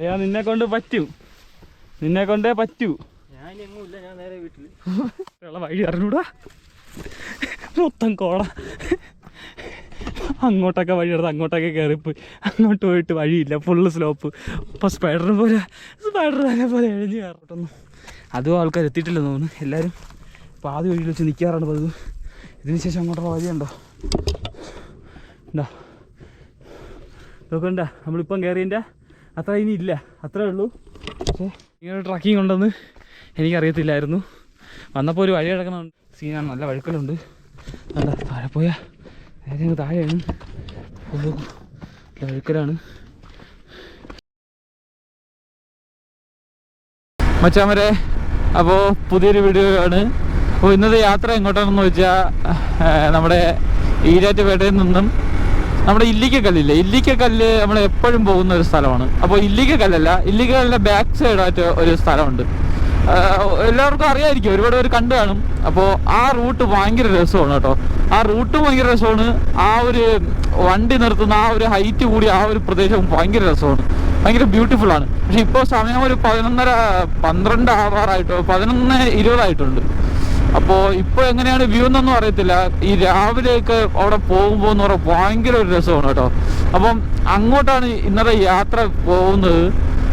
അല്ലയാ നിന്നെ കൊണ്ട് പറ്റൂ. നിന്നെ കൊണ്ടേ പറ്റൂ. ഞാൻ ഞാൻ വഴി അറിഞ്ഞൂടാ. മൊത്തം കോള അങ്ങോട്ടൊക്കെ വഴി എടുത്ത് അങ്ങോട്ടൊക്കെ കയറിപ്പോയി അങ്ങോട്ട് പോയിട്ട് വഴിയില്ല ഫുള്ള് സ്ലോപ്പ് ഇപ്പൊ സ്പൈഡറിനെ പോലെ സ്പൈഡറിനെ പോലെ എഴുതി കയറട്ടൊന്നും. അതും ആൾക്കാർ എത്തിയിട്ടില്ലെന്ന് തോന്നുന്നു. എല്ലാവരും പാതി വഴിയിൽ വെച്ച് നിൽക്കാറാണ് പതിവ്. ഇതിന് ശേഷം അങ്ങോട്ടുള്ള വഴിയുണ്ടോ ഉണ്ടാ നോക്കണ്ട നമ്മളിപ്പം കയറിയതിന്റെ അത്ര ഇനി ഇല്ല. അത്രേ ഉള്ളൂ. പക്ഷേ ഇങ്ങനെ ട്രക്കിംഗ് ഉണ്ടെന്ന് എനിക്കറിയത്തില്ലായിരുന്നു. വന്നപ്പോൾ ഒരു വഴി കിടക്കുന്നുണ്ട് സീനാണ് നല്ല വഴുക്കലുണ്ട്. നല്ല താഴെ പോയാൽ നേരെ താഴെയാണ്. വഴുക്കലാണ്. മച്ചാമരെ അപ്പോൾ പുതിയൊരു വീഡിയോ ആണ്. അപ്പോൾ ഇന്നത്തെ യാത്ര എങ്ങോട്ടാണെന്ന് വെച്ചാൽ നമ്മുടെ ഈരാറ്റുപേട്ടയിൽ നിന്നും നമ്മുടെ ഇല്ലിക്കക്കല്ലില്ലേ ഇല്ലിക്കക്കല്ല് നമ്മൾ എപ്പോഴും പോകുന്ന ഒരു സ്ഥലമാണ്. അപ്പോൾ ഇല്ലിക്കക്കല്ലല്ല ഇല്ലിക്കക്കല്ലിന്റെ ബാക്ക് സൈഡായിട്ട് ഒരു സ്ഥലമുണ്ട്. എല്ലാവർക്കും അറിയായിരിക്കും ഒരുപാട് പേര് കണ്ടു കാണും. അപ്പോൾ ആ റൂട്ട് ഭയങ്കര രസമാണ് കേട്ടോ. ആ റൂട്ട് ഭയങ്കര രസമാണ്. ആ ഒരു വണ്ടി നിർത്തുന്ന ആ ഒരു ഹൈറ്റ് കൂടി ആ ഒരു പ്രദേശം ഭയങ്കര രസമാണ്. ഭയങ്കര ബ്യൂട്ടിഫുൾ ആണ്. പക്ഷെ ഇപ്പോൾ സമയം ഒരു പതിനൊന്നര പന്ത്രണ്ട് ആവാറായിട്ടോ പതിനൊന്ന് ഇരുപതായിട്ടുണ്ട്. അപ്പോൾ ഇപ്പോൾ എങ്ങനെയാണ് വ്യൂ എന്നൊന്നും അറിയത്തില്ല. ഈ രാവിലെയൊക്കെ അവിടെ പോകുമ്പോൾ എന്ന് പറഞ്ഞാൽ ഭയങ്കര ഒരു രസമാണ് കേട്ടോ. അപ്പം അങ്ങോട്ടാണ് ഇന്നലെ യാത്ര പോകുന്നത്.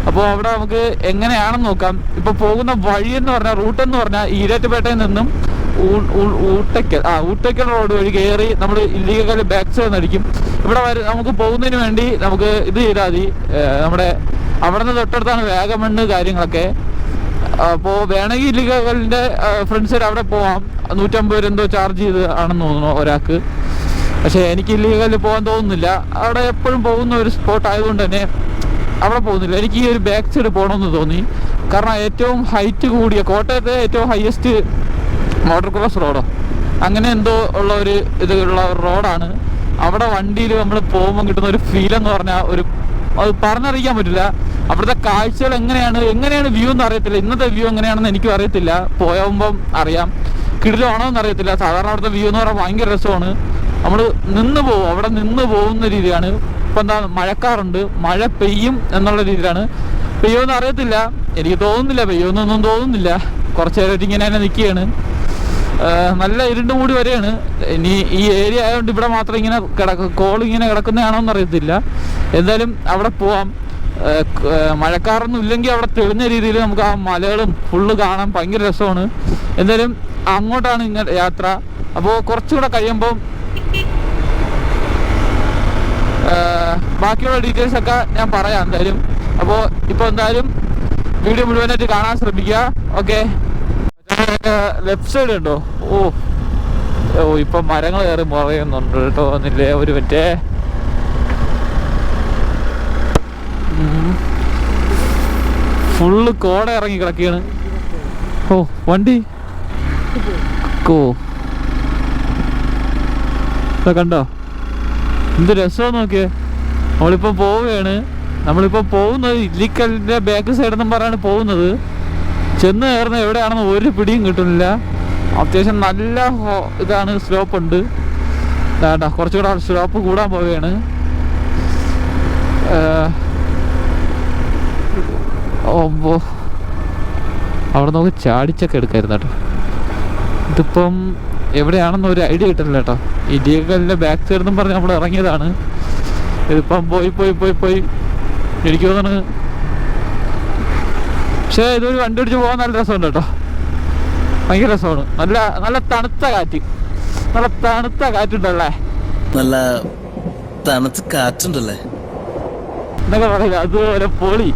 അപ്പോൾ അവിടെ നമുക്ക് എങ്ങനെയാണെന്ന് നോക്കാം. ഇപ്പോൾ പോകുന്ന വഴി എന്ന് പറഞ്ഞാൽ റൂട്ട് എന്ന് പറഞ്ഞാൽ ഈരാറ്റുപേട്ടയിൽ നിന്നും ഊട്ടയ്ക്കൽ ആ ഊട്ടയ്ക്കൽ റോഡ് വഴി കയറി നമ്മൾ ഇല്ലീഗൽ ബാക്ക് സൈഡ് നടിക്കും ഇവിടെ നമുക്ക് പോകുന്നതിന് വേണ്ടി നമുക്ക് ഇത് ചെയ്താൽ മതി. നമ്മുടെ അവിടെ നിന്ന് തൊട്ടടുത്താണ് വേഗമണ്ണ് കാര്യങ്ങളൊക്കെ. അപ്പോൾ വേണമെങ്കിൽ ഫ്രണ്ട് സൈഡ് അവിടെ പോവാം. നൂറ്റമ്പത് രൂപ എന്തോ ചാർജ് ചെയ്ത് ആണെന്ന് തോന്നുന്നു ഒരാൾക്ക്. പക്ഷേ എനിക്ക് ഇല്ലീഗലിൽ പോകാൻ തോന്നുന്നില്ല. അവിടെ എപ്പോഴും പോകുന്ന ഒരു സ്പോട്ട് ആയതുകൊണ്ട് തന്നെ അവിടെ പോകുന്നില്ല. എനിക്ക് ഈ ഒരു ബാക്ക് സൈഡ് പോകണമെന്ന് തോന്നി. കാരണം ഏറ്റവും ഹൈറ്റ് കൂടിയ കോട്ടയത്തെ ഏറ്റവും ഹയസ്റ്റ് മോട്ടോർ ക്രോസ് റോഡോ അങ്ങനെ എന്തോ ഉള്ള ഒരു ഇതുള്ള റോഡാണ് അവിടെ വണ്ടിയിൽ നമ്മൾ പോകുമ്പോൾ കിട്ടുന്ന ഒരു ഫീൽ എന്ന് പറഞ്ഞാൽ ഒരു അത് പറഞ്ഞറിയിക്കാൻ പറ്റില്ല. അവിടുത്തെ കാഴ്ചകൾ എങ്ങനെയാണ്? എങ്ങനെയാണ് വ്യൂ എന്ന് അറിയത്തില്ല. ഇന്നത്തെ വ്യൂ എങ്ങനെയാണെന്ന് എനിക്കും അറിയത്തില്ല. പോയാകുമ്പം അറിയാം. കിടിലാണോ എന്ന് അറിയത്തില്ല. സാധാരണ അവിടുത്തെ വ്യൂ എന്ന് പറഞ്ഞാൽ ഭയങ്കര രസമാണ്. നമ്മൾ നിന്ന് പോകും അവിടെ നിന്ന് പോകുന്ന രീതിയാണ് ഇപ്പം എന്താ മഴക്കാറുണ്ട്. മഴ പെയ്യും എന്നുള്ള രീതിയിലാണ്. പെയ്യുമെന്ന് അറിയത്തില്ല. എനിക്ക് തോന്നുന്നില്ല. പെയ്യുമെന്നൊന്നും തോന്നുന്നില്ല. കുറച്ച് നേരമായിട്ട് ഇങ്ങനെ തന്നെ നിൽക്കുകയാണ്. നല്ല ഇരുണ്ട് മൂടി വരെയാണ് ഇനി ഈ ഏരിയ ആയതുകൊണ്ട് ഇവിടെ മാത്രം ഇങ്ങനെ കിടക്ക കോൾ ഇങ്ങനെ കിടക്കുന്നതാണോ എന്നറിയത്തില്ല എന്തായാലും അവിടെ പോവാം. മഴക്കാറൊന്നും ഇല്ലെങ്കിൽ അവിടെ തെളിഞ്ഞ രീതിയിൽ നമുക്ക് ആ മലകളും ഫുള്ള് കാണാൻ ഭയങ്കര രസമാണ്. എന്തായാലും അങ്ങോട്ടാണ് ഇങ്ങനെ യാത്ര. അപ്പോൾ കുറച്ചുകൂടെ കഴിയുമ്പോൾ ബാക്കിയുള്ള ഡീറ്റെയിൽസ് ഒക്കെ ഞാൻ പറയാം എന്തായാലും. അപ്പോൾ ഇപ്പോൾ എന്തായാലും വീഡിയോ മുഴുവനായിട്ട് കാണാൻ ശ്രമിക്കുക. ഓക്കെ. ലെഫ്റ്റ് സൈഡ് ഉണ്ടോ? ഓ. ഓ ഇപ്പൊ മരങ്ങൾ കയറി മുറയുന്നുണ്ട് കേട്ടോ. എന്നില്ലേ ഒരു മറ്റേ ഫുള്ള് കോട ഇറങ്ങി കിടക്കുകയാണ്. ഓ വണ്ടി? ഓ കണ്ടോ? എന്ത് രസമാണ് നോക്കിയേ. നമ്മളിപ്പോ പോവുകയാണ്. നമ്മളിപ്പോ പോകുന്നത് ഇല്ലിക്കലിന്റെ ബാക്ക് സൈഡ് എന്നും പറഞ്ഞാണ് പോകുന്നത്. ചെന്ന് കയറുന്ന എവിടെയാണെന്ന് ഒരു പിടിയും കിട്ടുന്നില്ല. അത്യാവശ്യം നല്ല ഇതാണ് സ്ലോപ്പ് ഉണ്ട്. കുറച്ചുകൂടെ സ്ലോപ്പ് കൂടാൻ പോവുകയാണ്. ഓമ്പോ അവിടെ നമുക്ക് ചാടിച്ചൊക്കെ എടുക്കായിരുന്നു കേട്ടോ. ഇതിപ്പം എവിടെയാണെന്ന് ഒരു ഐഡിയ കിട്ടില്ല കേട്ടോ. ഡീഗലിന്റെ ബാക്ക് സൈഡ് എന്നും പറഞ്ഞ് നമ്മൾ ഇറങ്ങിയതാണ്. ഇതിപ്പം പോയി പോയി പോയി പോയി. എനിക്ക് തോന്നുന്നു പക്ഷേ ഇതൊരു വണ്ടി പിടിച്ച് പോകാൻ നല്ല രസമുണ്ട് കേട്ടോ. ഭയങ്കര രസമാണ്. നല്ല നല്ല തണുത്ത കാറ്റ്. നല്ല തണുത്ത കാറ്റുണ്ടല്ലേ? നല്ല തണുത്ത കാറ്റുണ്ടല്ലേ? എന്നൊക്കെ പറയില്ല അതുപോലെ പൊളി.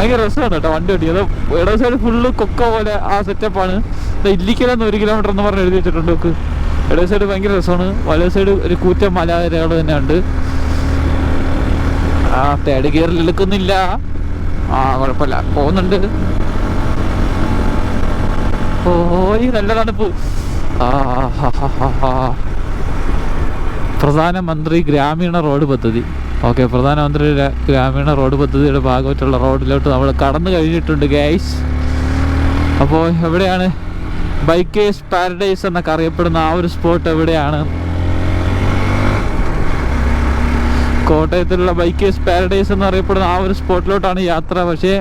ഭയങ്കര രസമാണ് കേട്ടോ വണ്ടി ഓടി അത് ഇടത് സൈഡ് ഫുള്ള് കൊക്ക പോലെ ആ സെറ്റപ്പാണ് ഇല്ലിക്കലെന്ന് ഒരു കിലോമീറ്റർ എന്ന് പറഞ്ഞ് എഴുതി വെച്ചിട്ടുണ്ട് നോക്ക്. ഇടത് സൈഡ് ഭയങ്കര രസമാണ്. വലിയ സൈഡ് ഒരു കൂറ്റ മലനിരകൾ തന്നെ ഉണ്ട് ആ തേർഡ് ഗിയറിൽ എടുക്കുന്നില്ല. ആ കുഴപ്പമില്ല. പോകുന്നുണ്ട്. ഓയ് നല്ല തണുപ്പ്. പ്രധാനമന്ത്രി ഗ്രാമീണ റോഡ് പദ്ധതി. ഓക്കെ പ്രധാനമന്ത്രി ഗ്രാമീണ റോഡ് പദ്ധതിയുടെ ഭാഗമായിട്ടുള്ള റോഡിലോട്ട് നമ്മൾ കടന്നു കഴിഞ്ഞിട്ടുണ്ട് ഗൈസ് അപ്പോൾ എവിടെയാണ്? ബൈക്കേഴ്സ് പാരഡൈസ് എന്നൊക്കെ അറിയപ്പെടുന്ന ആ ഒരു സ്പോട്ട് എവിടെയാണ്? കോട്ടയത്തിലുള്ള ബൈക്കേഴ്സ് പാരഡൈസ് എന്ന് അറിയപ്പെടുന്ന ആ ഒരു സ്പോട്ടിലോട്ടാണ് യാത്ര. പക്ഷേ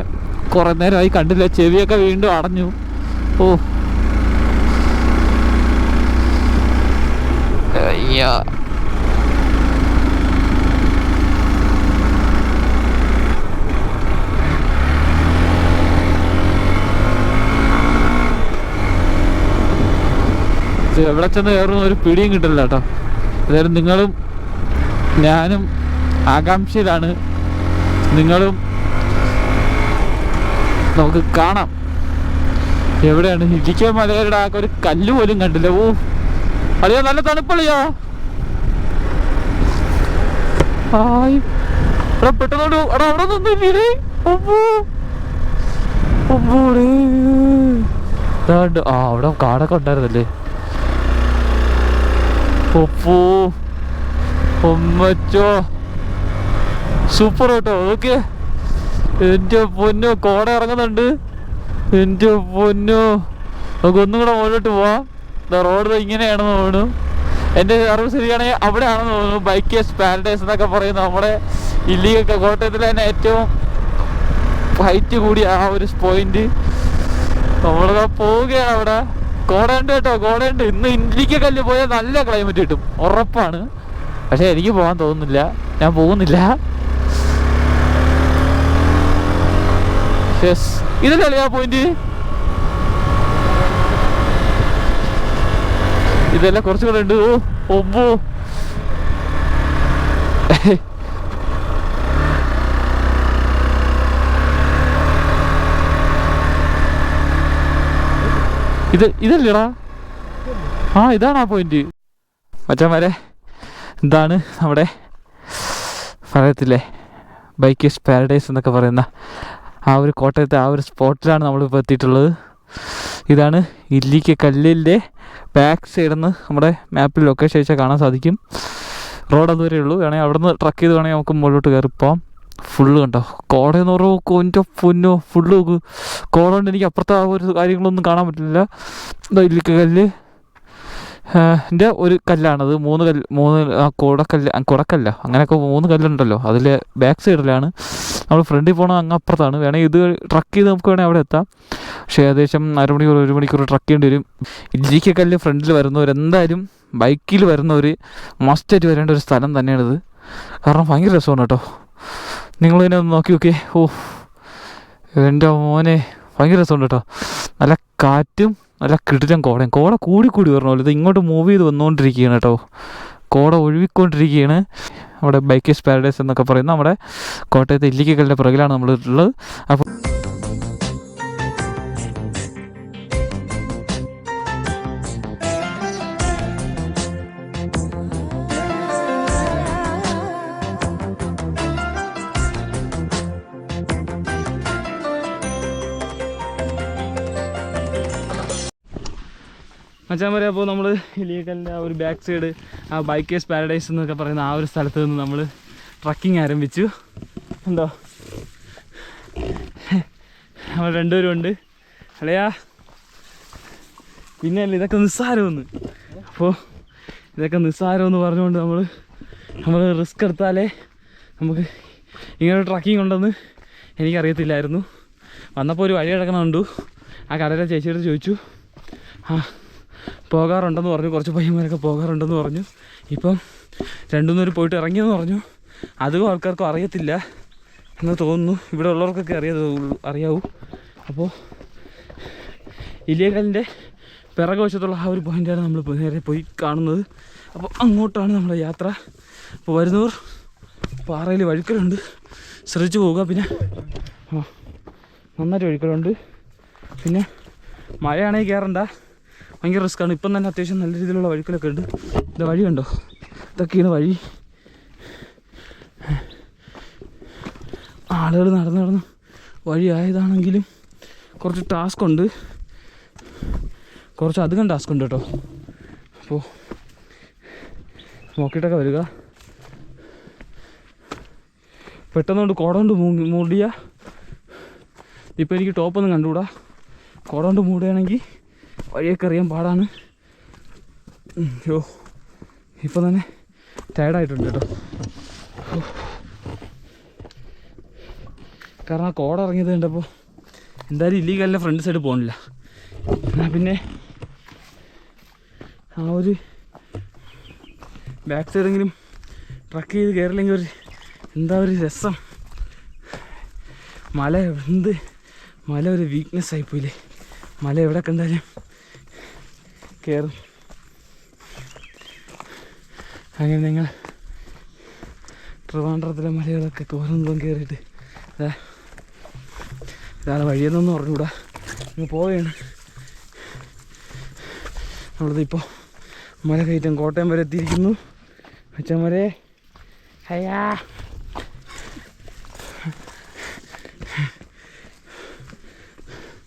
കുറേ നേരമായി കണ്ടില്ല. ചെവിയൊക്കെ വീണ്ടും അടഞ്ഞു. ഓ. എവിടെ ചെന്ന് കയറുന്ന ഒരു പിടിയും കിട്ടില്ല കേട്ടോ. അതായത് നിങ്ങളും ഞാനും ആകാംക്ഷയിലാണ്. നിങ്ങളും നമുക്ക് കാണാം. എവിടെയാണ്? ഇടിക്ക മലയുടെ ആ ഒരു കല്ല് പോലും കണ്ടില്ല. ഓ അറിയാ നല്ല തണുപ്പളിയോ ഹായ് എടാ പെട്ടെന്നോട് എടാ അവിടെ നിന്നില്ലേ ആ അവിടെ കാടൊക്കെ ഉണ്ടായിരുന്നല്ലേ? ഒപ്പോ ഒമ്മച്ചോ സൂപ്പർ കേട്ടോ ഓക്കെ എന്റെ പൊന്നോ കോട ഇറങ്ങുന്നുണ്ട്. എന്റെ പൊന്നോ. നമുക്ക് ഒന്നും കൂടെ മുകളിലോട്ട് പോവാം. റോഡ് ഇങ്ങനെയാണെന്ന് തോന്നുന്നു. എന്റെ അറിവ് ശരിയാണെങ്കിൽ അവിടെയാണെന്ന് തോന്നുന്നു. ബൈക്കേഴ്സ് പാരഡൈസ് എന്നൊക്കെ പറയുന്നത് നമ്മുടെ ഇല്ലിയൊക്കെ കോട്ടയത്തിലെ തന്നെ ഏറ്റവും ഹൈറ്റ് കൂടിയ ആ ഒരു പോയിന്റ് നമ്മളതാ പോവുകയാണ് അവിടെ. കോടയുണ്ട് കേട്ടോ കോടയുണ്ട് ഇന്ന് ഇന്ത്യയ്ക്ക് കല്ല് പോയാൽ നല്ല ക്ലൈമറ്റ് കിട്ടും. ഉറപ്പാണ്. പക്ഷെ എനിക്ക് പോകാൻ തോന്നുന്നില്ല. ഞാൻ പോകുന്നില്ല. യെസ് ഇതല്ലേ ആ പോയിന്റ് ഇതെല്ലാം കുറച്ചുകൂടെ ഉണ്ട്. ഓ ഒമ്പോ. ഇത് ഇതല്ലേടാ. ആ ഇതാണ് ആ പോയിന്റ് മച്ചാമാരെ ഇതാണ് നമ്മുടെ പറയത്തില്ലേ ബൈക്കേഴ്സ് പാരഡൈസ് എന്നൊക്കെ പറയുന്ന ആ ഒരു കോട്ടയത്തെ ആ ഒരു സ്പോട്ടിലാണ് നമ്മളിപ്പോൾ എത്തിയിട്ടുള്ളത്. ഇതാണ് ഇല്ലിക്ക കല്ലിന്റെ ബാക്ക് സൈഡിൽ നിന്ന് നമ്മുടെ മാപ്പിൽ ലൊക്കേഷൻ അയച്ചാൽ കാണാൻ സാധിക്കും. റോഡ് അതുവരെ ഉള്ളൂ. വേണമെങ്കിൽ അവിടെ നിന്ന് ട്രക്ക് ചെയ്ത് വേണമെങ്കിൽ നമുക്ക് മുകളിലോട്ട് കയറി പോവാം. ഫുള്ള് കണ്ടോ? കോടയെന്ന് പറയുമ്പോൾ കൊഞ്ചോ പൊന്നോ ഫുള്ള് കോട കൊണ്ട് എനിക്ക് അപ്പുറത്തെ ആ ഒരു കാര്യങ്ങളൊന്നും കാണാൻ പറ്റില്ല. ഇല്ലിക്ക കല്ല്. എന്റെ ഒരു കല്ലാണത് മൂന്ന് കല്ല് മൂന്ന് ആ കൊടക്കല്ല കുടക്കല്ല. അങ്ങനെയൊക്കെ മൂന്ന് കല്ലുണ്ടല്ലോ. അതിൽ ബാക്ക് സൈഡിലാണ്. നമ്മൾ ഫ്രണ്ടിൽ പോകണം അങ്ങ് അപ്പുറത്താണ്. വേണമെങ്കിൽ ഇത് ട്രക്ക് ചെയ്ത് നമുക്ക് വേണമെങ്കിൽ അവിടെ എത്താം. പക്ഷേ ഏകദേശം അരമണിക്കൂർ ഒരു മണിക്കൂർ ട്രക്ക് ചെയ്യേണ്ടി വരും. ഇല്ലിക്ക കല്ല് ഫ്രണ്ടിൽ വരുന്നവർ എന്തായാലും ബൈക്കിൽ വരുന്നവർ മസ്റ്റായിട്ട് വരേണ്ട ഒരു സ്ഥലം തന്നെയാണിത്. കാരണം ഭയങ്കര രസമാണ് കേട്ടോ. നിങ്ങൾ തന്നെ ഒന്ന് നോക്കി നോക്കിയേ. ഓ എന്റെ മോനെ ഭയങ്കര രസമുണ്ട് കേട്ടോ. നല്ല കാറ്റും നല്ല കിടിലം കോടയും. കോട കൂടി കൂടി വരണ പോലെ ഇത് ഇങ്ങോട്ട് മൂവ് ചെയ്ത് വന്നുകൊണ്ടിരിക്കുകയാണ് കേട്ടോ. കോട ഒഴുകിക്കൊണ്ടിരിക്കുകയാണ്. നമ്മുടെ ബൈക്കേഴ്സ് പാരഡൈസ് എന്നൊക്കെ പറയുന്ന നമ്മുടെ കോട്ടയത്തെ ഇല്ലിക്കകളുടെ പുറകിലാണ് നമ്മൾ ഉള്ളത് അപ്പോൾ മച്ചാൻ പറയാം അപ്പോൾ നമ്മൾ ഇലിയക്കലിന്റെ ആ ഒരു ബാക്ക് സൈഡ് ആ ബൈക്കേഴ്സ് പാരഡൈസ് എന്നൊക്കെ പറയുന്ന ആ ഒരു സ്ഥലത്ത് നിന്ന് നമ്മൾ ട്രക്കിംഗ് ആരംഭിച്ചു. എന്തോ? നമ്മൾ രണ്ടുപേരും ഉണ്ട്. അല്ലയാ പിന്നെ അല്ല ഇതൊക്കെ നിസ്സാരമെന്ന്. അപ്പോൾ ഇതൊക്കെ നിസ്സാരമെന്ന് പറഞ്ഞുകൊണ്ട് നമ്മൾ നമ്മൾ റിസ്ക് എടുത്താലേ നമുക്ക് ഇങ്ങനൊരു ട്രക്കിംഗ് ഉണ്ടെന്ന് എനിക്കറിയത്തില്ലായിരുന്നു. വന്നപ്പോൾ ഒരു വഴി കിടക്കണമുണ്ടു ആ കടയിലെ ചേച്ചിയോട് ചോദിച്ചു. ആ പോകാറുണ്ടെന്ന് പറഞ്ഞു. കുറച്ച് പയ്യന്മാരൊക്കെ പോകാറുണ്ടെന്ന് പറഞ്ഞു. ഇപ്പം രണ്ടു മൂന്നൂർ പോയിട്ട് ഇറങ്ങിയെന്ന് പറഞ്ഞു. അധികം ആൾക്കാർക്കും അറിയത്തില്ല എന്ന് തോന്നുന്നു. ഇവിടെ ഉള്ളവർക്കൊക്കെ അറിയാതെ അറിയാവൂ. അപ്പോൾ ഇലിയകലിന്റെ പിറകുവശത്തുള്ള ആ ഒരു പോയിന്റാണ് നമ്മൾ നേരെ പോയി കാണുന്നത്. അപ്പോൾ അങ്ങോട്ടാണ് നമ്മുടെ യാത്ര. അപ്പോൾ വരുന്നവർ പാറയിൽ വഴുക്കലുണ്ട്. ശ്രദ്ധിച്ചു പോവുക. പിന്നെ ആ നന്നായിട്ട് വഴുക്കലുണ്ട്. പിന്നെ മഴയാണെങ്കിൽ കയറണ്ട ഭയങ്കര റിസ്ക്കാണ്. ഇപ്പം തന്നെ അത്യാവശ്യം നല്ല രീതിയിലുള്ള വഴുക്കലൊക്കെ ഉണ്ട്. ഇത് വഴി കണ്ടോ? ഇതൊക്കെയാണ് വഴി. ആളുകൾ നടന്ന് നടന്ന് വഴി ആയതാണെങ്കിലും കുറച്ച് ടാസ്ക് ഉണ്ട്. കുറച്ച് അധികം ടാസ്ക് ഉണ്ട് കേട്ടോ. അപ്പോൾ നോക്കിയിട്ടൊക്കെ വരിക. പെട്ടെന്നുകൊണ്ട് കോട കൊണ്ട് മൂടി മൂടിയ. ഇപ്പം എനിക്ക് ടോപ്പൊന്നും കണ്ടുകൂടാ. കോട കൊണ്ട് മൂടുകയാണെങ്കിൽ വഴിയൊക്കെ അറിയാൻ പാടാണ്. ഇപ്പം തന്നെ ടയർഡായിട്ടുണ്ട് കേട്ടോ. കാരണം ആ കോട ഇറങ്ങിയത് കണ്ടപ്പോൾ എന്തായാലും ഇല്ലീഗലിന്റെ ഫ്രണ്ട് സൈഡ് പോകണില്ല എന്നാൽ പിന്നെ ആ ഒരു ബാക്ക് സൈഡെങ്കിലും ട്രക്ക് ചെയ്ത് കയറില്ലെങ്കിൽ ഒരു എന്താ ഒരു രസം. മല എന്ത്? മല ഒരു വീക്ക്നെസ് ആയിപ്പോയില്ലേ. മല എവിടെ കണ്ടാലും കയറും അങ്ങനെ ഞങ്ങൾ ട്രിവാൻഡ്രത്തിലെ മലകളൊക്കെ ഓരോന്നും കയറിയിട്ട് ഇതാ ഇതാണ് വഴിയെന്നൊന്നും പറഞ്ഞുകൂടാ. ഇങ്ങ് പോവുകയാണ്. നമ്മളത് ഇപ്പോൾ മല കയറ്റം കോട്ടയം വരെ എത്തിയിരിക്കുന്നു. അച്ഛന്മാരെ ഹയാ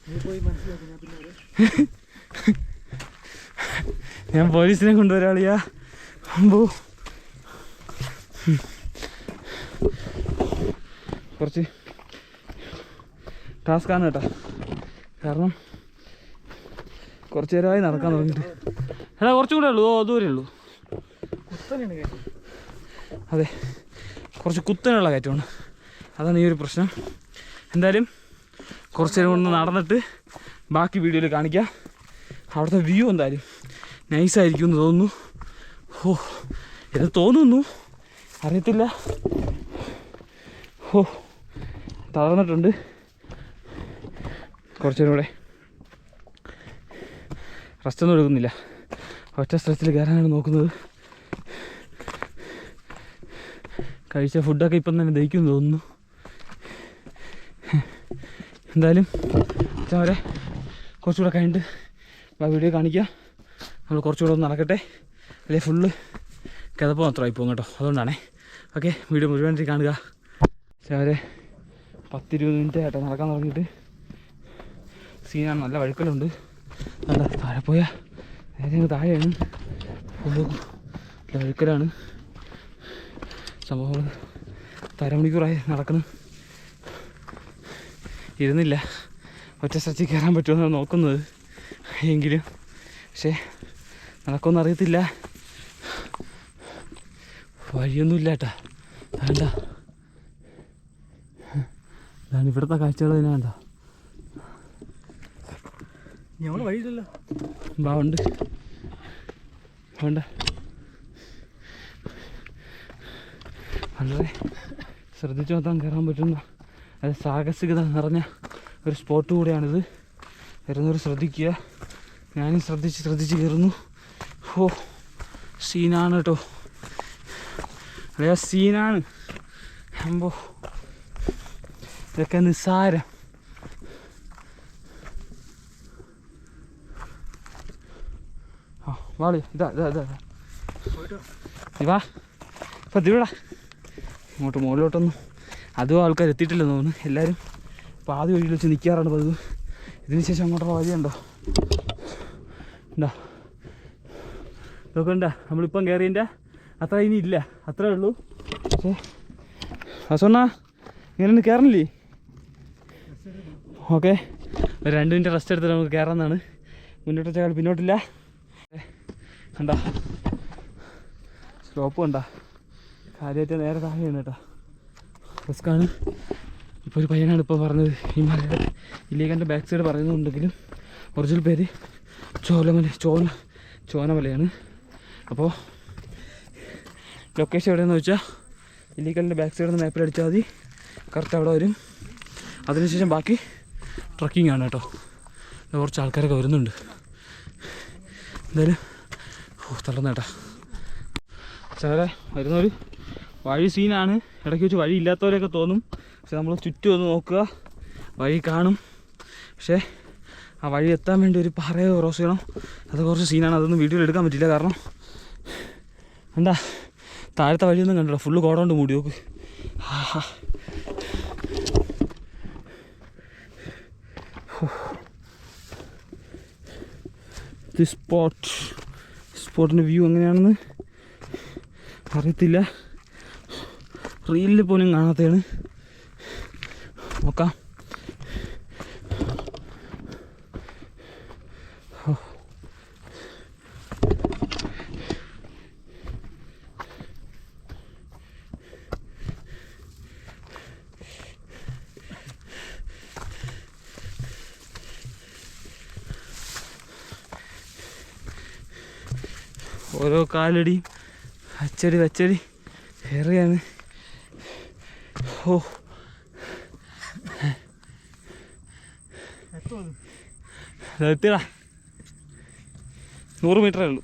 നീ പോയി മനസ്സിലാക്കി ഞാൻ പിന്നെ വരാം. ഞാൻ പോലീസിനെ കൊണ്ടുവരാളിയാ. അമ്പോ. കുറച്ച് ടാസ്ക്കാണ് കേട്ടോ. കാരണം കുറച്ച് നേരമായി നടക്കാൻ തുടങ്ങിയിട്ട്. എടാ കുറച്ചും കൂടെ ഉള്ളൂ. ഓ ദൂരേ ഉള്ളൂ. അതെ. കുറച്ച് കുത്തനുള്ള കയറ്റമാണ്. അതാണ് ഈ ഒരു പ്രശ്നം. എന്തായാലും കുറച്ച് നേരം കൊണ്ട് നടന്നിട്ട് ബാക്കി വീഡിയോയിൽ കാണിക്കാം. അവിടുത്തെ വ്യൂ എന്തായാലും. നൈസായിരിക്കും എന്ന് തോന്നുന്നു. ഓ ഇത് തോന്നുന്നു. അറിയത്തില്ല. ഓ തളർന്നിട്ടുണ്ട്. കുറച്ചുകൂടെ കൂടെ റെസ്റ്റൊന്നും എടുക്കുന്നില്ല. ഒറ്റ സ്ട്രെസ്സിൽ കയറാനാണ് നോക്കുന്നത്. കഴിച്ച ഫുഡൊക്കെ ഇപ്പം തന്നെ ദഹിക്കും തോന്നുന്നു. എന്തായാലും വരെ കുറച്ചുകൂടെ കഴിഞ്ഞിട്ട് വീഡിയോ കാണിക്കാം. നമ്മൾ കുറച്ചുകൂടെ ഒന്ന് നടക്കട്ടെ. അല്ലെ ഫുള്ള് കിതപ്പ് മാത്രമായി പോകും കേട്ടോ. അതുകൊണ്ടാണേ. ഓക്കെ വീഡിയോ മുഴുവനായിട്ട് കാണുക. ചേരെ പത്തിരുപത് മിനിറ്റ് ആയിട്ടോ നടക്കാൻ തുടങ്ങിയിട്ട്. സീനാണ് നല്ല വഴുക്കലുണ്ട്. നല്ല താഴെ പോയാൽ നേരെ താഴെയാണ്. നല്ല വഴുക്കലാണ്. സംഭവം തരമണിക്കൂറായി നടക്കുന്നു ഇരുന്നില്ല. ഒറ്റ സ്ട്രെച്ചിൽ കയറാൻ പറ്റുമെന്നാണ് നോക്കുന്നത്. എങ്കിലും പക്ഷേ നടക്കുമെന്ന് അറിയത്തില്ല. വഴിയൊന്നുമില്ല കേട്ടാ വേണ്ട. ഞാൻ ഇവിടുത്തെ കാഴ്ചകൾ തന്നെ വേണ്ട ഞങ്ങൾ വഴിയില്ലല്ലോ. ബാ ഉണ്ട്. വേണ്ട. വളരെ ശ്രദ്ധിച്ചു നോക്കാൻ കയറാൻ പറ്റുന്ന അത് സാഹസികത നിറഞ്ഞ ഒരു സ്പോട്ട് കൂടെയാണിത്. വരുന്നവർ ശ്രദ്ധിക്കുക. ഞാനും ശ്രദ്ധിച്ച് ശ്രദ്ധിച്ച് കയറുന്നു. ഓ സീനാണ് കേട്ടോ അതെയാ സീനാണ്. അമ്പോ ഇതൊക്കെ നിസ്സാരം. വാളി ഇതാ ഇതാ ഇതാ ഇപ്പം ഇതിവിടാ ഇങ്ങോട്ട് മുകളിലോട്ടൊന്നും. അതും ആൾക്കാർ എത്തിയിട്ടില്ലെന്ന് തോന്നുന്നു. എല്ലാവരും പാതി വഴിയിൽ വെച്ച് നിൽക്കാറാണ് പതിവ്. ഇതിന് ശേഷം അങ്ങോട്ടുള്ള വഴിയുണ്ടോ? ഉണ്ടോ ഇതൊക്കെ ഉണ്ടാ നമ്മളിപ്പം കയറിയതിന്റെ അത്ര ഇനി ഇല്ല അത്രേ ഉള്ളൂ. പക്ഷേ അസോണ്ണ ഇങ്ങനെ കയറണില്ലേ ഓക്കെ ഒരു രണ്ട് മിനിറ്റ് റെസ്റ്റ് എടുത്തിട്ട് നമുക്ക് കയറാമെന്നാണ് മുന്നോട്ട് വെച്ചാൽ പിന്നോട്ടില്ല. കണ്ട? സ്ലോപ്പ് കണ്ട? കാര്യമായിട്ട് നേരെ താഴെയാണ് കേട്ടോ. റിസ്ക്കാണ് ഇപ്പോൾ ഒരു പയ്യനാണ് ഇപ്പോൾ പറഞ്ഞത്. ഈ മലയുടെ ഇല്ലേക്കാന്റെ ബാക്ക് സൈഡ് പറയുന്നുണ്ടെങ്കിലും ഒറിജിനൽ പേര് ചോലമല ചോല ചോനമലയാണ്. അപ്പോൾ ലൊക്കേഷൻ എവിടെയെന്ന് വെച്ചാൽ ഇല്ലീഗലിന്റെ ബാക്ക് സൈഡിൽ നിന്ന് മാപ്പിൽ അടിച്ചാൽ മതി. കറക്റ്റ് അവിടെ വരും. അതിനുശേഷം ബാക്കി ട്രക്കിംഗ് ആണ് കേട്ടോ. കുറച്ച് ആൾക്കാരൊക്കെ വരുന്നുണ്ട്. എന്തായാലും ഓ തളർന്നേട്ടാ ചേരെ വരുന്നൊരു വഴി സീനാണ് ഇടയ്ക്ക് വെച്ച് വഴി ഇല്ലാത്തവരെയൊക്കെ തോന്നും. പക്ഷെ നമ്മൾ ചുറ്റും ഒന്ന് നോക്കുക. വഴി കാണും. പക്ഷേ ആ വഴി എത്താൻ വേണ്ടി ഒരു പാറയോ ക്രോസ് ചെയ്യണം അത് കുറച്ച് സീനാണ് അതൊന്നും വീഡിയോയിൽ എടുക്കാൻ പറ്റില്ല. കാരണം എന്താ? താഴത്തെ വഴിയൊന്നും കണ്ടോ ഫുള്ള് കോട മൂടി. നോക്ക്. സ്പോട്ട് സ്പോട്ടിന്റെ വ്യൂ എങ്ങനെയാണെന്ന് അറിയത്തില്ല. റീലിൽ പോലും കാണാത്തതാണ്. നോക്കാം. ഓരോ കാലടിയും അച്ചടി വച്ചടി കയറിയാണ് ഓ എത്തിടാ നൂറ് മീറ്ററേ ഉള്ളൂ.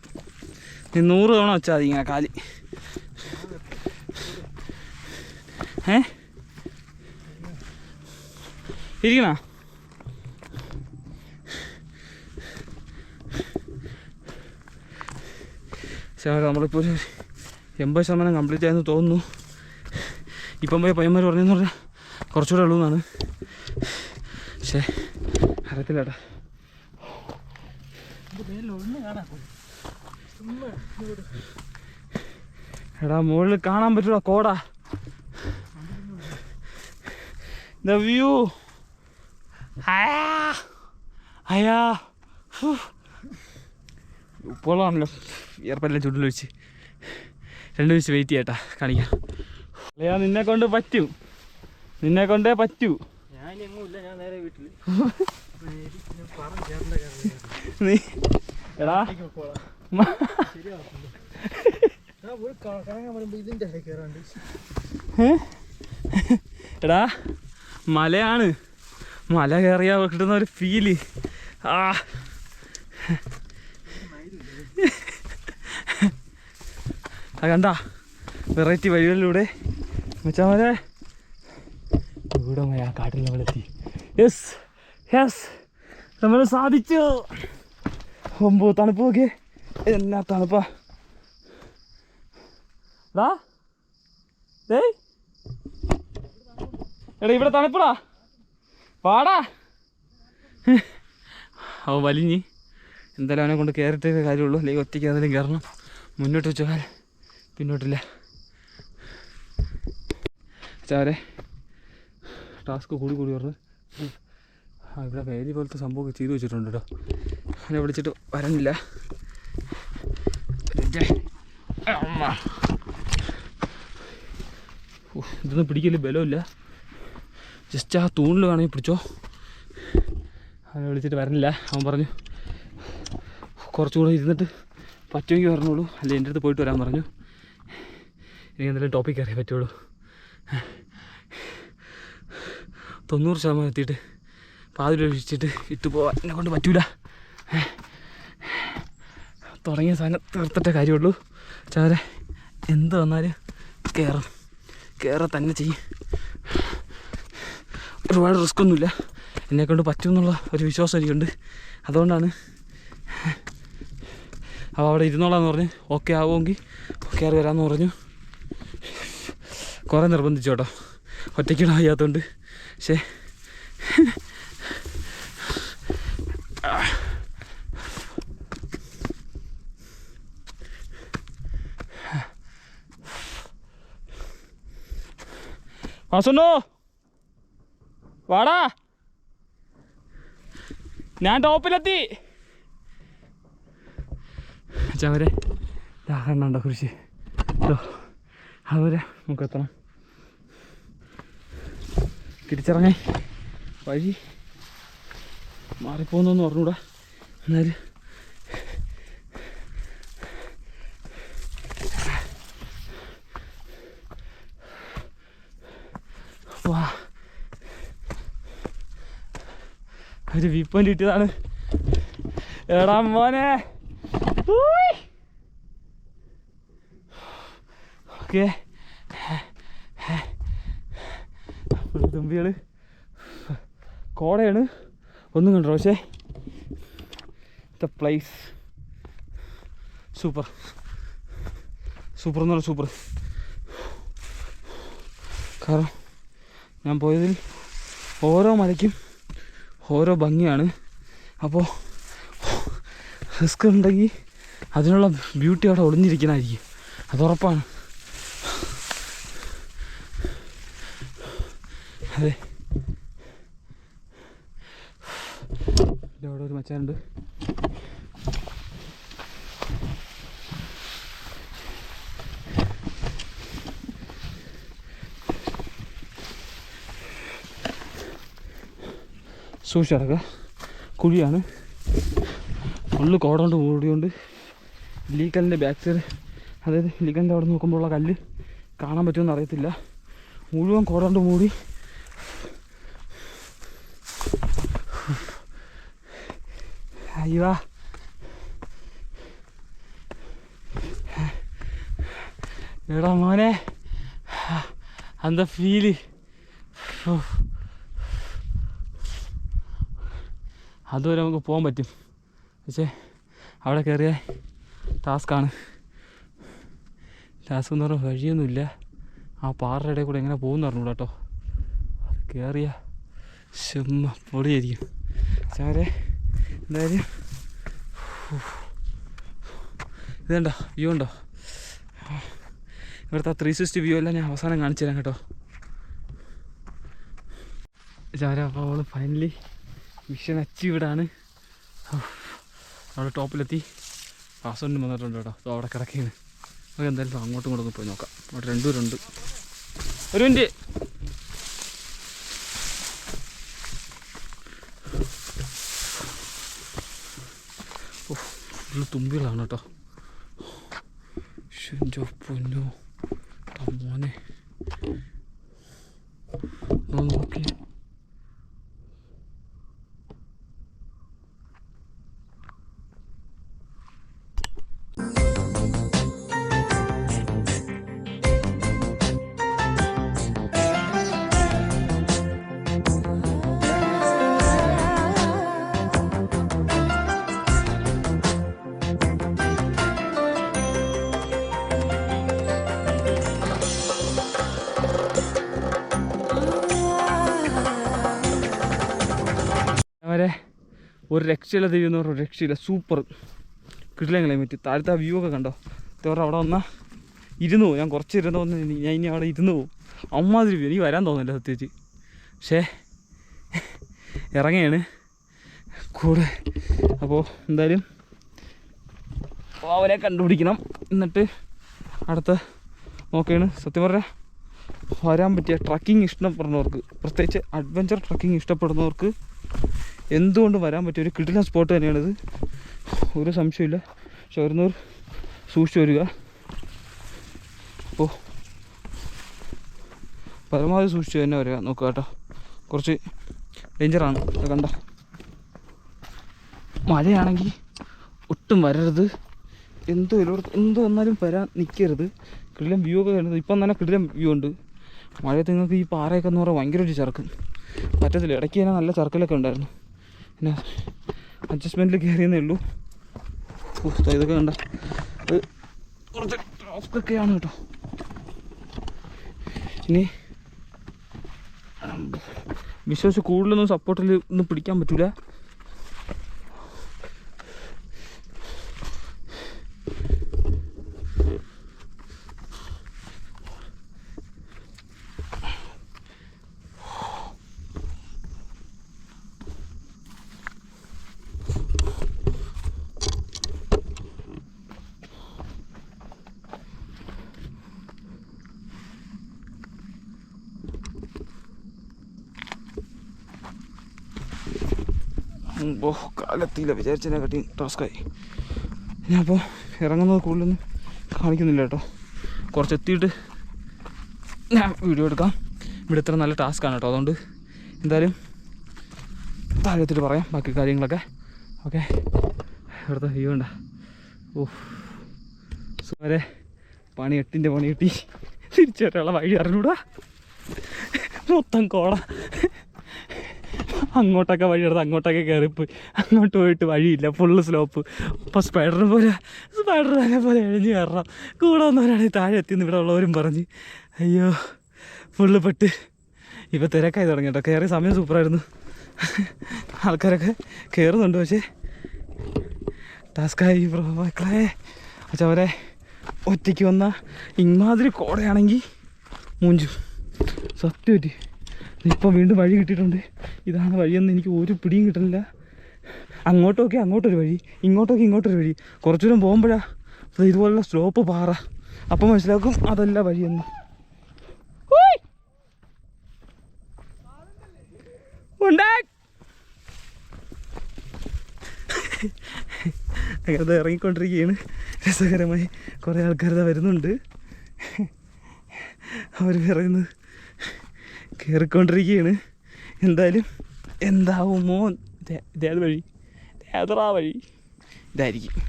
നീ നൂറ് തവണ വെച്ചാൽ മതി ഇങ്ങനെ കാലി. ഏ? ഇരിക്കണ? ശരി നമ്മളിപ്പോൾ ഒരു എൺപത് ശതമാനം കംപ്ലീറ്റ് ആയെന്ന് തോന്നുന്നു. ഇപ്പം പോയ പയ്യന്മാർ പറഞ്ഞെന്ന് പറഞ്ഞാൽ കുറച്ചുകൂടെ ഉള്ളൂ എന്നാണ് പക്ഷേ അറിയത്തില്ല ഏട്ടാ എടാ മുകളിൽ കാണാൻ പറ്റൂടാ കോടാ. The view? അയാ. ഉപ്പോളാണല്ലോ ഏർപ്പെല്ലാം ചുണ്ടിൽ വെച്ച് രണ്ടു വെച്ച് വെയിറ്റ് ചെയ്യട്ടാ കാണിക്കാം. അല്ലയാ നിന്നെ കൊണ്ട് പറ്റൂ. നിന്നെ കൊണ്ടേ പറ്റൂ. നീ എടാ? എടാ മലയാണ്. മല കയറിയാ കിട്ടുന്ന ഒരു ഫീൽ ആ. കണ്ട? വെറൈറ്റി വഴികളിലൂടെ. മച്ചാമരെ. ഇവിടെ ആ കാട്ടിൽ നമ്മളെത്തി. യെസ് യെസ് നമ്മൾ സാധിച്ചു. ഒമ്പോ തണുപ്പ് നോക്കിയേ. എല്ലാ തണുപ്പാ. ഡാ എടാ ഇവിടെ തണുപ്പടാ. പാടാ അവ വലിഞ്ഞ്. എന്തായാലും അവനെ കൊണ്ട് കയറിയിട്ടേ കാര്യമുള്ളൂ. അല്ലെങ്കിൽ ഒറ്റയ്ക്ക് അതിലും കയറണം മുന്നോട്ട് വെച്ചാൽ പിന്നോട്ടില്ല. ചാരെ ടാസ്ക് കൂടി കൂടി പറഞ്ഞു ആ ഇവിടെ വേലി പോലത്തെ സംഭവമൊക്കെ ചെയ്തു വെച്ചിട്ടുണ്ട് കേട്ടോ. അവനെ വിളിച്ചിട്ട് വരണില്ല. ഇതൊന്നും പിടിക്കൽ ബലമില്ല. ജസ്റ്റ് ആ തൂണിൽ വേണമെങ്കിൽ പിടിച്ചോ. അവനെ വിളിച്ചിട്ട് വരണില്ല. അവൻ പറഞ്ഞു കുറച്ചുകൂടെ ഇരുന്നിട്ട് പറ്റുമെങ്കിൽ പറഞ്ഞോളൂ. അല്ലെ എന്റെ അടുത്ത് പോയിട്ട് വരാൻ പറഞ്ഞു. എനിക്ക് എന്തെങ്കിലും ടോപ്പിക് അറിയാൻ പറ്റുള്ളൂ. തൊണ്ണൂറ് ശതമാനം എത്തിയിട്ട് പാതിൽ ഒഴിച്ചിട്ട് ഇട്ട് പോവാൻ എന്നെ കൊണ്ട് പറ്റൂല. തുടങ്ങിയ സാധനം തീർത്തിട്ടേ കാര്യമുള്ളൂ. ചാരെ എന്ത് വന്നാലും കയറും കയറ തന്നെ ചെയ്യും. ഒരുപാട് റിസ്ക് ഒന്നുമില്ല. എന്നെക്കൊണ്ട് പറ്റുമെന്നുള്ള ഒരു വിശ്വാസം എനിക്കുണ്ട്. അതുകൊണ്ടാണ് അപ്പോൾ അവിടെ ഇരുന്നോളാന്ന് പറഞ്ഞ് ഓക്കെ ആവുമെങ്കിൽ കയറി വരാമെന്ന് പറഞ്ഞു. കുറേ നിർബന്ധിച്ചു കേട്ടോ. ഒറ്റയ്ക്കിടാൻ വയ്യാത്തതുകൊണ്ട് പക്ഷേ വാസുണ്ണു. വാടാ. ഞാൻ ടോപ്പിലെത്തി. ചവരെ ദാഹരണുണ്ടോ കുരിശ്. അതുവരെ നമുക്ക് എത്തണം തിരിച്ചിറങ്ങേ. വഴി മാറിപ്പോന്നൊന്നും പറഞ്ഞൂടാ. എന്നാൽ. വാ ഒരു വ്യൂ പോയിന്റ് കിട്ടിയതാണ്. എടാ മോനെ. ഓക്കെ തുമ്പികൾ കോടയാണ് ഒന്നും കണ്ടോ പക്ഷേ ദ പ്ലേസ് സൂപ്പർ സൂപ്പർ എന്ന് പറഞ്ഞാൽ സൂപ്പർ കാരണം ഞാൻ പോയതിൽ ഓരോ മലയ്ക്കും ഓരോ ഭംഗിയാണ് അപ്പോൾ റിസ്ക് ഉണ്ടെങ്കിൽ അതിനുള്ള ബ്യൂട്ടി അവിടെ ഒളിഞ്ഞിരിക്കണമായിരിക്കും അത് ഉറപ്പാണ്. അതെ. അവിടെ ഒരു മച്ചാനുണ്ട്. സൂക്ഷിച്ചടക്കുക കുഴിയാണ്. ഫുള്ള് കോട കൊണ്ട് മൂടിയോണ്ട് ഇല്ലീക്കലിന്റെ ബാക്ക് സൈഡ് അതായത് ഇല്ലീക്കലിന്റെ അവിടെ നോക്കുമ്പോഴുള്ള കല്ല് കാണാൻ പറ്റുമെന്ന് അറിയത്തില്ല. മുഴുവൻ കോടണ്ട് മൂടി. അയ്യോ. എടാ മോനെ. എന്താ ഫീൽ അതുവരെ നമുക്ക് പോകാൻ പറ്റും. പക്ഷേ അവിടെ കയറിയാൽ ടാസ്ക്കാണ്. ടാസ്ക് എന്ന് പറഞ്ഞാൽ വഴിയൊന്നുമില്ല. ആ പാറയുടെ ഇടയിൽ കൂടെ എങ്ങനെ പോകുമെന്ന് പറഞ്ഞു കേട്ടോ കയറിയ ചെമ്മ പൊടിയായിരിക്കും ചാരെ എന്തായാലും ഇതുണ്ടോ വ്യൂ ഉണ്ടോ ഇവിടുത്തെ ത്രീ സിക്സ്റ്റി വ്യൂ എല്ലാം ഞാൻ അവസാനം കാണിച്ചു തരാം കേട്ടോ. ചാര അപ്പോൾ അവൾ ഫൈനലി മിഷൻ അച്ചീവ്ഡാണ് അവിടെ ടോപ്പിലെത്തി പാസ്വേഡ് വന്നിട്ടുണ്ട് കേട്ടോ. അവിടെ കിടക്കുകയാണ് നമുക്ക് എന്തായാലും അങ്ങോട്ടും ഇങ്ങോട്ടും പോയി നോക്കാം. അവിടെ രണ്ടുപേരുണ്ട് ഒരു മിനിറ്റ്. ഓ ഫുള്ള് തുമ്പികളാണ് കേട്ടോ. പൊന്നോ. മോനെ. ഒരു രക്ഷയില്ല ദൈവം എന്ന് പറഞ്ഞ ഒരു രക്ഷയില്ല. സൂപ്പർ. കിട്ടില്ല ക്ലൈമറ്റ് താഴത്തെ ആ വ്യൂ ഒക്കെ കണ്ടോ? തോറ അവിടെ വന്നാൽ ഇരുന്നു പോകും ഞാൻ കുറച്ച് ഇരുന്ന് വന്ന് ഞാൻ ഇനി അവിടെ ഇരുന്ന് പോകും അമ്മാതിരി വ്യൂ എനിക്ക് വരാൻ തോന്നില്ല സത്യത്തിൽ പക്ഷേ ഇറങ്ങിയാണ്. കൂടെ. അപ്പോൾ എന്തായാലും അവനെ കണ്ടുപിടിക്കണം. എന്നിട്ട് അടുത്ത നോക്കുകയാണ് സത്യം പറഞ്ഞാൽ വരാൻ പറ്റിയ ട്രക്കിംഗ് ഇഷ്ടപ്പെടുന്നവർക്ക് പ്രത്യേകിച്ച് അഡ്വഞ്ചർ ട്രക്കിംഗ് ഇഷ്ടപ്പെടുന്നവർക്ക് എന്തുകൊണ്ടും വരാൻ പറ്റിയ ഒരു കിടിലൻ സ്പോട്ട് തന്നെയാണിത്. ഒരു സംശയമില്ല വരുന്നവർ സൂക്ഷിച്ചു വരിക. അപ്പോൾ പരമാവധി സൂക്ഷിച്ച് തന്നെ വരിക. നോക്കുക കേട്ടോ. കുറച്ച് ഡേഞ്ചറാണ് കണ്ട. മഴയാണെങ്കിൽ ഒട്ടും വരരുത്. എന്ത് എല്ലായിടത്തും എന്ത് വന്നാലും വരാൻ നിൽക്കരുത് കിടിലം വ്യൂ ഒക്കെ കണ്ടത് ഇപ്പം തന്നെ കിടിലം വ്യൂ ഉണ്ട്. മഴയത്ത് നിങ്ങൾക്ക് ഈ പാറയൊക്കെ എന്ന് പറഞ്ഞാൽ ഭയങ്കര ഒരു ചർക്കും പറ്റത്തില്ല ഇടയ്ക്ക് തന്നെ നല്ല ചെറുക്കലൊക്കെ ഉണ്ടായിരുന്നു. പിന്നെ അഡ്ജസ്റ്റ്മെന്റിൽ കയറിയെന്നേ ഉള്ളൂ. ഇതൊക്കെ കണ്ട. അത് കുറച്ച് ടാസ്കൊക്കെയാണ് കേട്ടോ. ഇനി വിശ്വസിച്ച് കൂടുതലൊന്നും സപ്പോർട്ടിൽ ഒന്നും പിടിക്കാൻ പറ്റൂല ഓ കാലെത്തിയില്ല വിചാരിച്ചതിനെ കാട്ടി ടാസ്ക്കായി ഞാനിപ്പോൾ ഇറങ്ങുന്നത് കൂടുതലൊന്നും കാണിക്കുന്നില്ല കേട്ടോ. കുറച്ച് എത്തിയിട്ട് ഞാൻ വീഡിയോ എടുക്കാം. ഇവിടെ ഇത്ര നല്ല ടാസ്ക്കാണ് കേട്ടോ. അതുകൊണ്ട് എന്തായാലും താഴെത്തിട്ട് പറയാം. ബാക്കി കാര്യങ്ങളൊക്കെ. ഓക്കെ ഇവിടുത്തെ വ്യൂ ഉണ്ട ഓ സുമാരെ പണി എട്ടിന്റെ പണി കിട്ടി. തിരിച്ചു വരാനുള്ള വഴി അറിഞ്ഞൂടാ. മൊത്തം കോട അങ്ങോട്ടൊക്കെ വഴി എടുത്ത് അങ്ങോട്ടൊക്കെ കയറിപ്പോയി അങ്ങോട്ട് പോയിട്ട് വഴിയില്ല. ഫുള്ള് സ്ലോപ്പ് അപ്പോൾ സ്പൈഡറിനെ പോലെ സ്പൈഡറിനെ പോലെ എഴിഞ്ഞ് കയറണം കൂടെ വന്നവരാണെങ്കിൽ താഴെ എത്തിയെന്ന് ഇവിടെ ഉള്ളവരും പറഞ്ഞ്. അയ്യോ ഫുള്ള് പെട്ട്. ഇപ്പോൾ തിരക്കായി തുടങ്ങി കേട്ടോ. കയറിയ സമയം സൂപ്പറായിരുന്നു ആൾക്കാരൊക്കെ കയറുന്നുണ്ട് പക്ഷേ ടാസ്കായി ബ്രോ മക്കളെ. പക്ഷെ അവരെ ഒറ്റയ്ക്ക് വന്ന ഇമാതിരി കോടയാണെങ്കിൽ മൂഞ്ചും. സത്യമായിട്ട് ഇപ്പം വീണ്ടും വഴി കിട്ടിയിട്ടുണ്ട്. ഇതാണ് വഴിയെന്ന് എനിക്ക് ഒരു പിടിയും കിട്ടുന്നില്ല അങ്ങോട്ടൊക്കെ അങ്ങോട്ടൊരു വഴി ഇങ്ങോട്ടൊക്കെ ഇങ്ങോട്ടൊരു വഴി. കുറച്ചു ദൂരം പോകുമ്പോഴാണ് ഇതുപോലുള്ള സ്ലോപ്പ് പാറ. അപ്പം മനസ്സിലാക്കും അതല്ല വഴിയെന്ന്. അങ്ങനെ ഇറങ്ങിക്കൊണ്ടിരിക്കുകയാണ്. രസകരമായി കുറേ ആൾക്കാർ വരുന്നുണ്ട്. അവർ പറയുന്നത് കയറിക്കൊണ്ടിരിക്കുകയാണ് എന്തായാലും എന്താവുമോ? ഇതേ- ഇതേത് വഴി. ഏതറാ വഴി. ഇതായിരിക്കും.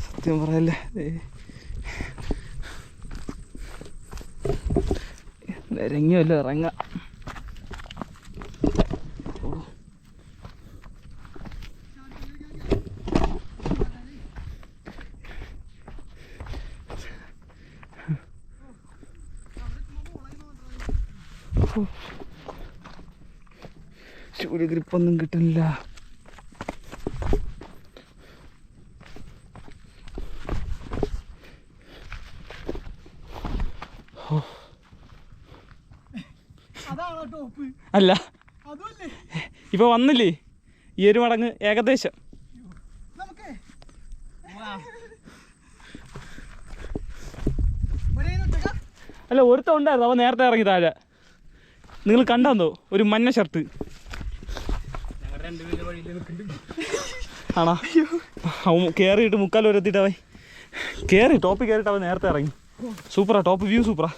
സത്യം പറയല്ലേ. ഇറങ്ങിയല്ലോ ഇറങ്ങാം. ചൂട് ഗ്രിപ്പൊന്നും കിട്ടുന്നില്ല. അല്ല. ഇപ്പൊ വന്നില്ലേ? ഈ ഒരു മടങ്ങ് ഏകദേശം. അല്ല ഒരുത്തം ഉണ്ടായിരുന്നു. അവൻ നേരത്തെ ഇറങ്ങി താഴെ. നിങ്ങൾ കണ്ടോ ഒരു മഞ്ഞ ഷർട്ട് ആണോ? അവൻ കയറിയിട്ട് മുക്കാൽ വരെ എത്തിയിട്ട് കേറി കയറി ടോപ്പിൽ കയറിയിട്ട് അവൻ നേരത്തെ ഇറങ്ങി. സൂപ്പറാ ടോപ്പ് വ്യൂ സൂപ്പറാ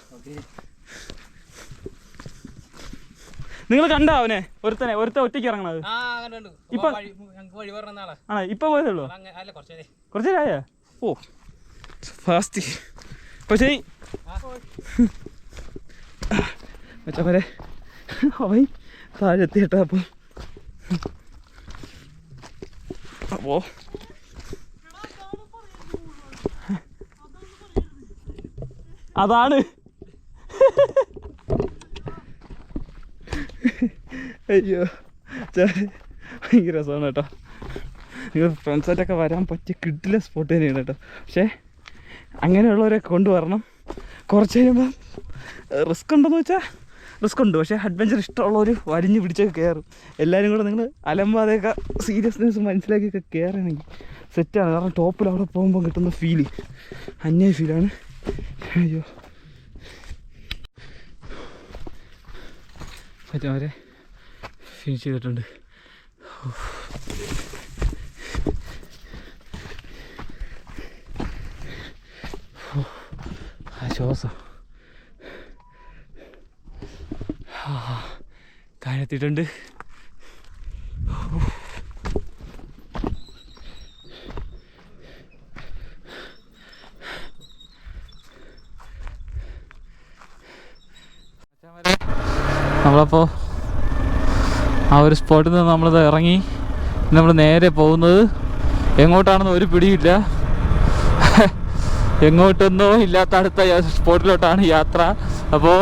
നിങ്ങൾ കണ്ടോ അവനെ? ഒരുത്തനെ ഒരുത്ത ഒറ്റയ്ക്ക് ഇറങ്ങണത്. ഇപ്പൊ- ആണോ? ഇപ്പൊ പോയതേ ഉള്ളൂ അങ്ങ- അല്ല കുറച്ചേ കുറച്ച് നേരമായ ഓ ഫാസ്റ്റ് പക്ഷേ മച്ചവരെ അവൻ താഴെ എത്തിയിട്ടാ അപ്പം അപ്പോ അതാണ് അയ്യോ ഭയങ്കര രസമാണ് കേട്ടോ നിങ്ങൾ ഫ്രണ്ട്സായിട്ടൊക്കെ വരാൻ പറ്റിയ കിട്ടില്ല സ്പോട്ട് തന്നെയാണ് കേട്ടോ പക്ഷേ അങ്ങനെയുള്ളവരെ കൊണ്ടുവരണം. കുറച്ച് കഴിയുമ്പം റിസ്ക് ഉണ്ടെന്ന് വെച്ചാൽ റിസ്ക് ഉണ്ട് പക്ഷേ അഡ്വഞ്ചർ ഇഷ്ടമുള്ളവർ വരിഞ്ഞ് പിടിച്ചൊക്കെ കയറും എല്ലാവരും കൂടെ നിങ്ങൾ അലമ്പാതെയൊക്കെ സീരിയസ്നെസ് മനസ്സിലാക്കിയൊക്കെ കയറണമെങ്കിൽ സെറ്റാണ് കാരണം ടോപ്പിൽ അവിടെ പോകുമ്പോൾ കിട്ടുന്ന ഫീൽ അന്യായ ഫീലാണ് അയ്യോ. പറ്റും ഫിനിഷ് ചെയ്തിട്ടുണ്ട്. ആശ്വാസം താഴെത്തിയിട്ടുണ്ട് നമ്മളപ്പോൾ ആ ഒരു സ്പോട്ടിൽ നിന്ന് നമ്മളിത് ഇറങ്ങി. നമ്മൾ നേരെ പോകുന്നത് എങ്ങോട്ടാണെന്ന് ഒരു പിടിയില്ല. എങ്ങോട്ടൊന്നും ഇല്ലാത്ത അടുത്ത സ്പോട്ടിലോട്ടാണ് യാത്ര. അപ്പോൾ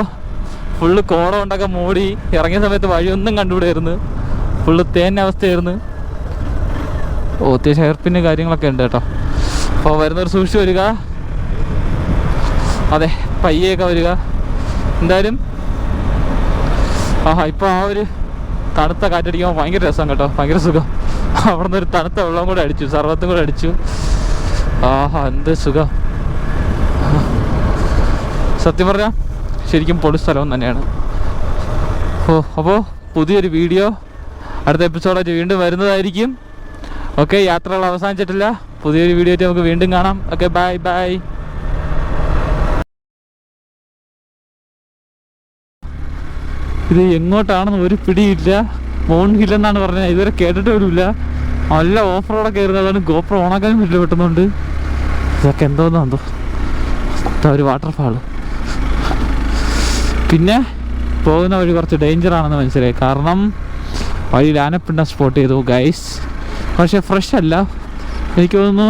ഫുള്ള് കോട കൊണ്ടൊക്കെ മൂടി ഇറങ്ങിയ സമയത്ത് വഴിയൊന്നും കണ്ടുവിടായിരുന്നു ഫുള്ള് തേന്ന അവസ്ഥയായിരുന്നു. ഓ അത്യാവശ്യം ഹെർപ്പിന് കാര്യങ്ങളൊക്കെ ഉണ്ട് കേട്ടോ. അപ്പോൾ വരുന്നവർ സൂക്ഷിച്ച് വരിക. അതെ പയ്യൊക്കെ വരിക. എന്തായാലും ആഹാ ഇപ്പോൾ ആ ഒരു തണുത്ത കാറ്റടിക്കുമ്പോൾ ഭയങ്കര രസം കേട്ടോ. ഭയങ്കര സുഖം. അവിടെ നിന്ന് ഒരു തണുത്ത വെള്ളം കൂടെ അടിച്ചു സർവത്തും കൂടെ അടിച്ചു. ആഹാ എന്ത് സുഖം. സത്യം പറഞ്ഞാൽ ശരിക്കും പൊളി സ്ഥലം തന്നെയാണ്. ഓ അപ്പോൾ പുതിയൊരു വീഡിയോ അടുത്ത എപ്പിസോഡായിട്ട് വീണ്ടും വരുന്നതായിരിക്കും. ഓക്കെ യാത്രകൾ അവസാനിച്ചിട്ടില്ല. പുതിയൊരു വീഡിയോ ആയിട്ട് നമുക്ക് വീണ്ടും കാണാം. Okay bye bye. ഇത് എങ്ങോട്ടാണെന്ന് ഒരു പിടിയില്ല. മോൺ ഹിൽ എന്നാണ് പറഞ്ഞത് ഇതുവരെ കേട്ടിട്ട് പോലുമില്ല നല്ല ഓഫ് റോഡൊക്കെ ആയിരുന്നതാണ് ഗോപ്രോ ഓണാക്കാനും പറ്റില്ല പെട്ടെന്നുണ്ട് ഇതൊക്കെ എന്തോന്നാന്തോ. ഒരു വാട്ടർഫാൾ പിന്നെ പോകുന്ന വഴി കുറച്ച് ഡേഞ്ചർ ആണെന്ന് മനസ്സിലായി. കാരണം വഴിയിൽ ആനപ്പിണ്ട സ്പോട്ട് ചെയ്തു ഗൈസ് പക്ഷെ ഫ്രഷ് അല്ല. എനിക്ക് തോന്നുന്നു